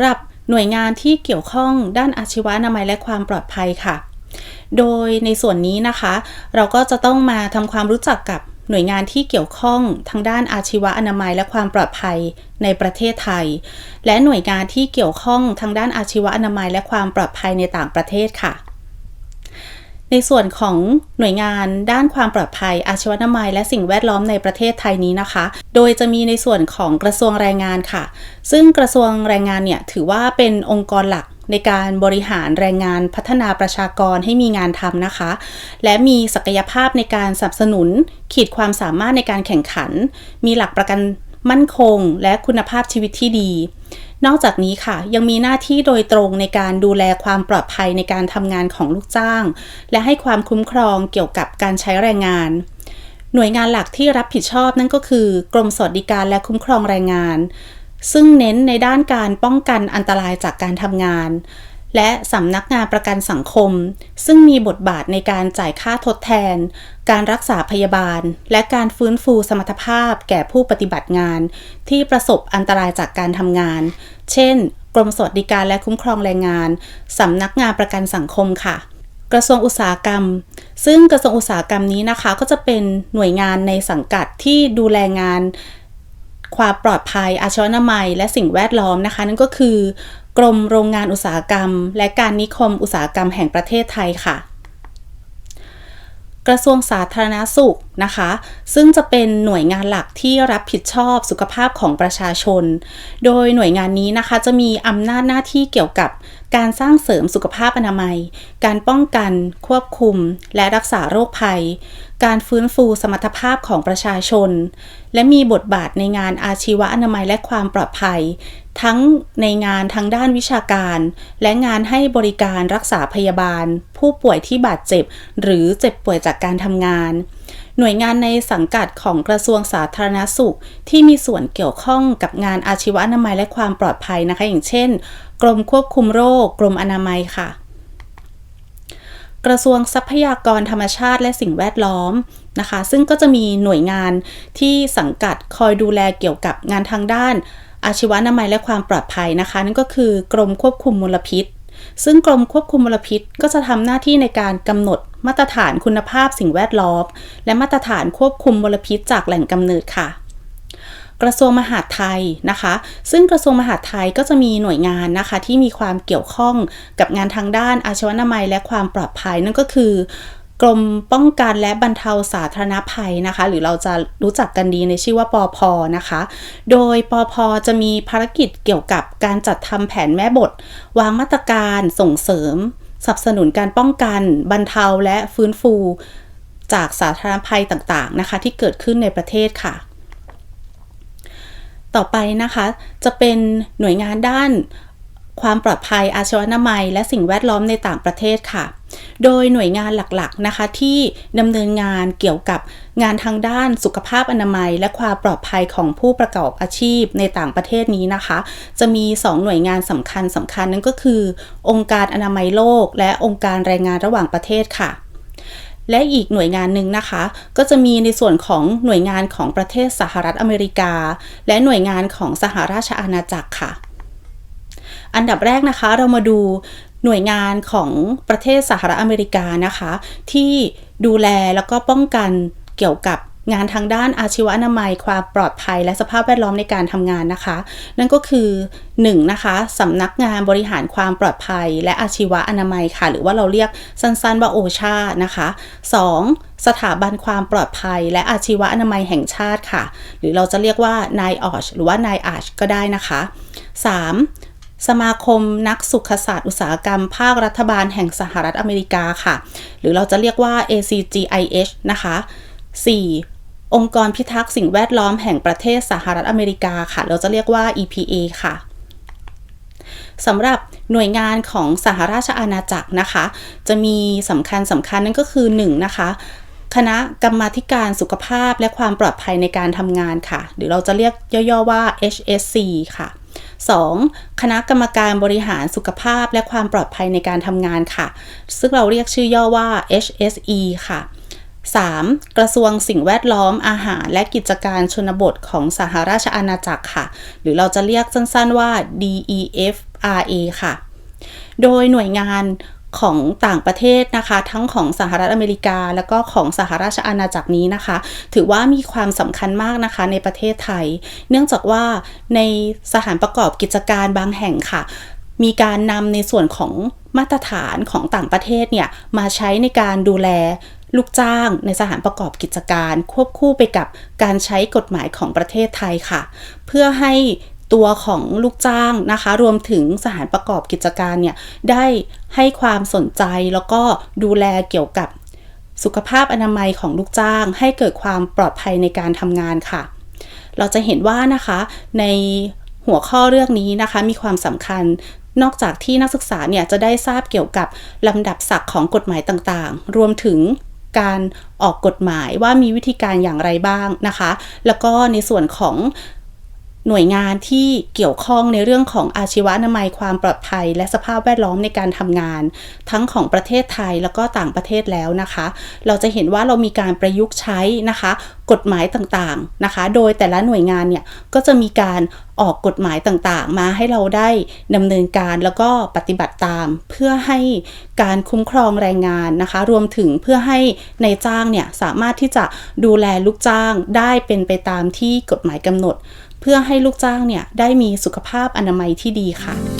หรับหน่วยงานที่เกี่ยวข้องด้านอาชีวะอนามัยและความปลอดภัยค่ะ โดยในส่วนนี้นะคะ เราก็จะต้องมาทำความรู้จักกับหน่วยงานที่เกี่ยวข้องทางด้านอาชีวะอนามัยและความปลอดภัยในประเทศไทย และหน่วยงานที่เกี่ยวข้องทางด้านอาชีวะอนามัยและความปลอดภัยในต่างประเทศค่ะ ในส่วนของหน่วยงานด้านความปลอดภัย อาชีวนามัย และสิ่งแวดล้อมในประเทศไทยนี้นะคะ โดยจะมีในส่วนของกระทรวงแรงงานค่ะ ซึ่งกระทรวงแรงงานเนี่ยถือว่าเป็นองค์กรหลักในการบริหารแรงงานพัฒนาประชากรให้มีงานทำนะคะ และมีศักยภาพในการสนับสนุน ขีดความสามารถในการแข่งขัน มีหลักประกันมั่นคง และคุณภาพชีวิตที่ดี นอกจากนี้ค่ะ ยังมีหน้าที่โดยตรงในการดูแลความปลอดภัยในการทำงานของลูกจ้าง และให้ความคุ้มครองเกี่ยวกับการใช้แรงงาน หน่วยงานหลักที่รับผิดชอบนั่นก็คือกรมสวัสดิการและคุ้มครองแรงงาน ซึ่งเน้นในด้านการป้องกันอันตรายจากการทำงาน และสำนักงานประกันสังคม ซึ่งมีบทบาทในการจ่ายค่าทดแทน การรักษาพยาบาล และการฟื้นฟูสมรรถภาพแก่ผู้ปฏิบัติงาน ที่ประสบอันตรายจากการทำงาน เช่น กรมสวัสดิการและคุ้มครองแรงงานสำนักงานประกันสังคมค่ะ กระทรวงอุตสาหกรรม ซึ่งกระทรวงอุตสาหกรรมนี้นะคะ ก็จะเป็นหน่วยงานในสังกัดที่ดูแลงานความปลอดภัยอาชวนามัย และสิ่งแวดล้อมนะคะ นั่นก็คือ กรมโรงงานอุตสาหกรรม และการนิคมอุตสาหกรรมแห่งประเทศไทยค่ะ กระทรวงสาธารณาสุขนะคะ ซึ่งจะเป็นหน่วยงานหลักที่รับผิดชอบสุขภาพของประชาชน โดยหน่วยงานนี้นะคะจะมีอำนาจหน้าที่เกี่ยวกับ การสร้างเสริมสุขภาพอนามัย การป้องกัน ควบคุม และรักษาโรคภัย การฟื้นฟูสมรรถภาพของประชาชน และมีบทบาทในงานอาชีวะอนามัยและความปลอดภัย ทั้งในงานทางด้านวิชาการ และงานให้บริการรักษาพยาบาล ผู้ป่วยที่บาดเจ็บ หรือเจ็บป่วยจากการทำงาน หน่วยงานในสังกัดของกระทรวงสาธารณสุข ที่มีส่วนเกี่ยวข้องกับงานอาชีวะอนามัยและความปลอดภัยนะคะ อย่างเช่น กรมควบคุมโรค กรมอนามัยค่ะ กระทรวงทรัพยากรธรรมชาติและสิ่งแวดล้อมนะคะ ซึ่งก็จะมีหน่วยงานที่สังกัดคอยดูแลเกี่ยวกับงานทางด้าน อาชีวนามัยและความปลอดภัยนะคะ นั่นก็คือกรมควบคุมมลพิษ ซึ่งกรมควบคุมมลพิษ ก็จะทำหน้าที่ในการกำหนดมาตรฐานคุณภาพสิ่งแวดล้อม และมาตรฐานควบคุมมลพิษจากแหล่งกำเนิดค่ะ กระทรวงมหาดไทยนะคะ ซึ่งกระทรวงมหาดไทยก็จะมีหน่วยงานนะคะ ที่มีความเกี่ยวข้องกับงานทางด้านอาชวนามัยและความปลอดภัยนั่นก็คือกรมป้องกันและบรรเทาสาธารณภัยนะคะ หรือเราจะรู้จักกันดีในชื่อว่าปอพนะคะ โดยปอพจะมีภารกิจเกี่ยวกับการจัดทำแผนแม่บท วางมาตรการส่งเสริมสนับสนุนการป้องกันบรรเทาและฟื้นฟู จากสาธารณภัยต่างๆนะคะ ที่เกิดขึ้นในประเทศค่ะ ต่อไปนะคะจะเป็นหน่วยงานด้านความปลอดภัยอาชวนามัย และสิ่งแวดล้อมในต่างประเทศค่ะ โดยหน่วยงานหลักๆนะคะที่ดำเนินงานเกี่ยวกับงานทางด้านสุขภาพอนามัย และความปลอดภัยของผู้ประกอบอาชีพในต่างประเทศนี้นะคะ จะมี 2 หน่วยงานสำคัญสำคัญนั่นก็คือ องค์การอนามัยโลก และองค์การแรงงานระหว่างประเทศค่ะ และอีกหน่วยงานหนึ่งนะคะ ก็จะมีในส่วนของหน่วยงานของประเทศสหรัฐอเมริกา และหน่วยงานของสหราชอาณาจักรค่ะ อันดับแรกนะคะเรามาดูหน่วยงานของประเทศสหรัฐอเมริกานะคะ ที่ดูแลแล้วก็ป้องกันเกี่ยวกับ งานทางด้านอาชีวอนามัย ความปลอดภัย และสภาพแวดล้อมในการทำงานนะคะ นั่นก็คือ 1. นะคะสำนักงานบริหารความปลอดภัย และอาชีวอนามัยค่ะ หรือว่าเราเรียกสั้นๆว่าโอชานะคะ 2. สถาบันความปลอดภัย และอาชีวอนามัยแห่งชาติค่ะ หรือเราจะเรียกว่านายออชหรือว่านายอาชก็ได้นะคะ 3. สมาคมนักสุขศาสตร์อุตสาหกรรม ภาครัฐบาลแห่งสหรัฐอเมริกาค่ะ หรือเราจะเรียกว่า ACGIH นะคะ 4. องค์กรพิทักษ์สิ่งแวดล้อมแห่งประเทศสหรัฐอเมริกาค่ะ เราจะเรียกว่า EPA ค่ะสำหรับหน่วยงานของสหราชอาณาจักรนะคะ จะมีสำคัญสำคัญนั่นก็คือ 1. นะคะ คณะกรรมาการสุขภาพและความปลอดภัยในการทำงานค่ะ หรือเราจะเรียกย่อๆว่า HSC ค่ะ 2. คณะกรรมการบริหารสุขภาพและความปลอดภัยในการทำงานค่ะ ซึ่งเราเรียกชื่อย่อว่า HSE ค่ะ 3. กระทรวงสิ่งแวดล้อมอาหารและกิจการชนบทของสหราชอาณาจักรค่ะ หรือเราจะเรียกสั้นๆว่า DEFRA ค่ะ โดยหน่วยงานของต่างประเทศนะคะ ทั้งของสหรัฐอเมริกา แล้วก็ของสหราชอาณาจักรนี้นะคะ ถือว่ามีความสำคัญมากนะคะในประเทศไทย เนื่องจากว่าในสถานประกอบกิจการบางแห่งค่ะ มีการนำในส่วนของมาตรฐานของต่างประเทศเนี่ยมาใช้ในการดูแล ลูกจ้างในสถานประกอบกิจการควบคู่ไปกับการใช้กฎหมายของประเทศไทยค่ะ เพื่อให้ตัวของลูกจ้างนะคะ รวมถึงสถานประกอบกิจการเนี่ยได้ให้ความสนใจแล้วก็ดูแลเกี่ยวกับสุขภาพอนามัยของลูกจ้าง ให้เกิดความปลอดภัยในการทำงานค่ะ เราจะเห็นว่านะคะในหัวข้อเรื่องนี้นะคะมีความสำคัญนอกจากที่นักศึกษาเนี่ยจะได้ทราบเกี่ยวกับลำดับศักดิ์ของกฎหมายต่างๆ รวมถึง การออกกฎหมายว่ามีวิธีการอย่างไรบ้างนะคะ แล้วก็ในส่วนของหน่วยงานที่เกี่ยวข้องในเรื่องของอาชีวะนามัยความปลอดภัย และสภาพแวดล้อมในการทำงาน ทั้งของประเทศไทยแล้วก็ต่างประเทศแล้วนะคะ เราจะเห็นว่าเรามีการประยุกต์ใช้นะคะ กฎหมายต่างๆนะคะ โดยแต่ละหน่วยงานเนี่ยก็จะมีการออกกฎหมายต่างๆ มาให้เราได้ดำเนินการแล้วก็ปฏิบัติตาม เพื่อให้การคุ้มครองแรงงานนะคะ รวมถึงเพื่อให้ในจ้างเนี่ยสามารถที่จะดูแลลูกจ้างได้เป็นไปตามที่กฎหมายกำหนด เพื่อให้ลูกจ้างเนี่ยได้มีสุขภาพอนามัยที่ดีค่ะ